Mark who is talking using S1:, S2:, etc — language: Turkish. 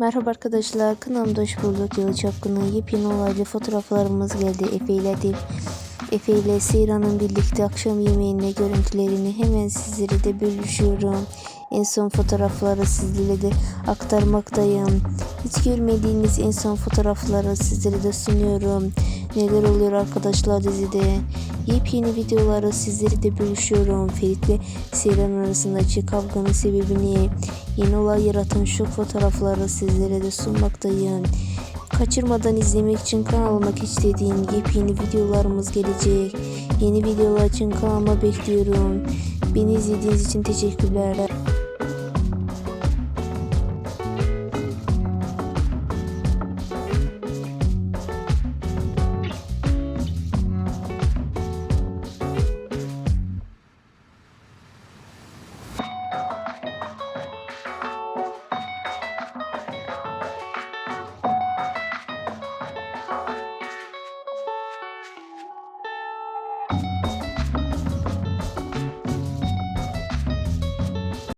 S1: Merhaba arkadaşlar kanalımda hoş bulduk. Yalı Çapkın'ın yepyeni olaylı fotoğraflarımız geldi. Efe ile değil. Efe ile Seyran'ın birlikte akşam yemeğinde görüntülerini hemen sizlere de bölüşüyorum. En son fotoğrafları sizlere de aktarmaktayım. Hiç görmediğiniz en son fotoğrafları sizlere de sunuyorum. Neler oluyor arkadaşlar dizide? Yepyeni videoları sizlere de bölüşüyorum. Ferit ve Seyran arasındaki kavganın sebebini, yeni olay yaratan şok fotoğrafları sizlere de sunmaktayım. Kaçırmadan izlemek için kanalıma istediğim yepyeni videolarımız gelecek. Yeni videolar için kanalıma bekliyorum. Beni izlediğiniz için teşekkürler.